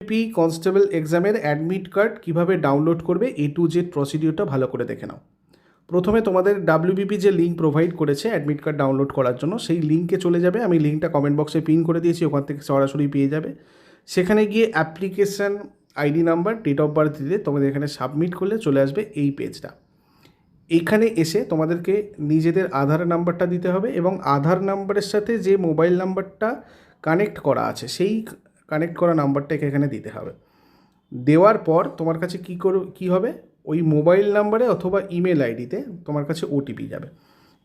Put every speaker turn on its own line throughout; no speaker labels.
P constable এক্সামের admit card কীভাবে download করবে এ টু জেড প্রসিডিওরটা ভালো করে দেখে নাও। প্রথমে তোমাদের ডাব্লিউবিপি যে লিঙ্ক প্রোভাইড করেছে অ্যাডমিট কার্ড ডাউনলোড করার জন্য, সেই লিঙ্কে চলে যাবে। আমি লিঙ্কটা কমেন্ট বক্সে পিন করে দিয়েছি, ওখান থেকে সরাসরি পেয়ে যাবে। সেখানে গিয়ে application ID number date of birth দিলে তোমাদের এখানে সাবমিট করলে চলে আসবে এই পেজটা এইখানে এসে তোমাদেরকে নিজেদের আধার নাম্বারটা দিতে হবে এবং আধার নাম্বারের সাথে যে মোবাইল নাম্বারটা কানেক্ট করা আছে, সেই কানেক্ট করা নাম্বারটাকে এখানে দিতে হবে। দেওয়ার পর তোমার কাছে কী করো, কী হবে? ওই মোবাইল নাম্বারে অথবা ইমেল আইডিতে তোমার কাছে ওটিপি যাবে।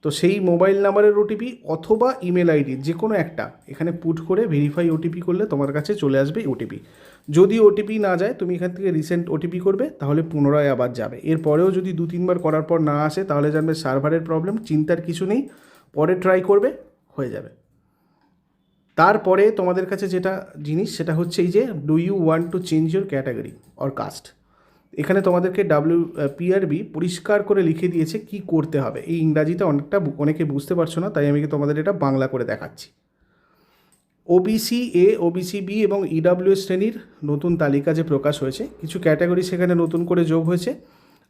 তো সেই মোবাইল নাম্বারের ওটিপি অথবা ইমেল আইডি যে কোনো একটা, এখানে পুট করে ভেরিফাই ওটিপি করলে তোমার কাছে চলে আসবে ওটিপি যদি ওটিপি না যায়, তুমি এখান থেকে রিসেন্ট ওটিপি করবে, তাহলে পুনরায় আবার যাবে। এরপরেও যদি দু, তিনবার করার পর না আসে, তাহলে জানবে সার্ভারের প্রবলেম চিন্তার কিছু নেই, পরে ট্রাই করবে, হয়ে যাবে। তারপরে তোমাদের কাছে যেটা জিনিস, সেটা হচ্ছে এই যে do you want to change your category or caste এখানে তোমাদেরকে ডাব্লিউ পিআরবি পরিষ্কার করে লিখে দিয়েছে কি করতে হবে। এই ইংরাজিতে অনেকটা অনেকে বুঝতে পারছ না, তাই আমি তোমাদের এটা বাংলা করে দেখাচ্ছি। ওবিসি এ ওবিসি বি এবং ইডাব্লিউ শ্রেণির নতুন তালিকা যে প্রকাশ হয়েছে, কিছু ক্যাটাগরি সেখানে নতুন করে যোগ হয়েছে,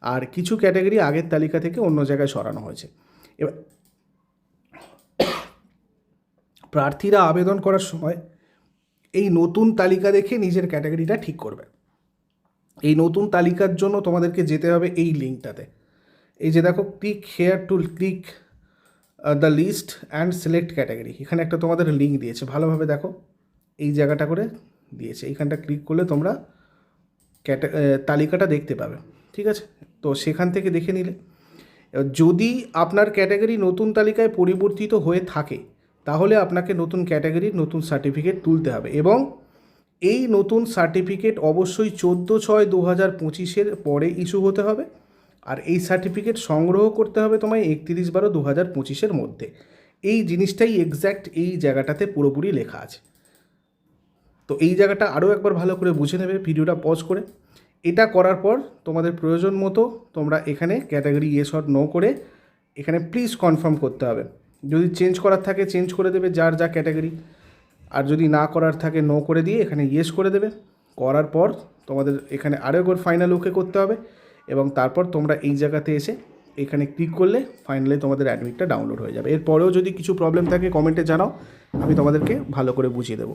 আর কিছু ক্যাটাগরি আগের তালিকা থেকে অন্য জায়গায় সরানো হয়েছে। এবার প্রার্থীরা আবেদন করার সময় এই নতুন তালিকা দেখে নিজের ক্যাটাগরিটা ঠিক করবে। এই নতুন তালিকার জন্য তোমাদেরকে যেতে হবে এই লিঙ্কটাতে। এই যে দেখো click here to click the list and select category এখানে একটা তোমাদের লিঙ্ক দিয়েছে। ভালোভাবে দেখো, এই জায়গাটা করে দিয়েছে। এইখানটা ক্লিক করলে তোমরা ক্যাটা তালিকাটা দেখতে পাবে। ঠিক আছে? তো সেখান থেকে দেখে নিলে। যদি আপনার ক্যাটাগরি নতুন তালিকায় পরিবর্তিত হয়ে থাকে তাহলে আপনাকে নতুন ক্যাটাগরির নতুন সার্টিফিকেট তুলতে হবে এবং এই নতুন সার্টিফিকেট অবশ্যই চোদ্দ ছয় দু হাজার পঁচিশের পরে ইস্যু হতে হবে আর এই সার্টিফিকেট সংগ্রহ করতে হবে তোমায় একত্রিশ বারো দু হাজার পঁচিশের মধ্যে। এই জিনিসটাই এক্স্যাক্ট এই জায়গাটাতে পুরোপুরি লেখা আছে। তো এই জায়গাটা আরও একবার ভালো করে বুঝে নেবে, ভিডিওটা পজ করে। এটা করার পর তোমাদের প্রয়োজন মতো তোমরা এখানে ক্যাটাগরি ইয়েস অর নো করে এখানে প্লিজ কনফার্ম করতে হবে। যদি চেঞ্জ করার থাকে চেঞ্জ করে দেবে যার যা ক্যাটাগরি আর যদি না করার থাকে নো করে দিয়ে এখানে ইয়েস করে দেবে। করার পর তোমাদের এখানে আরও একবার ফাইনাল ওকে করতে হবে এবং তারপর তোমরা এই জায়গাতে এসে এখানে ক্লিক করলে ফাইনালি তোমাদের অ্যাডমিটটা ডাউনলোড হয়ে যাবে। এরপরেও যদি কিছু প্রবলেম থাকে কমেন্টে জানাও, আমি তোমাদেরকে ভালো করে বুঝিয়ে দেবো।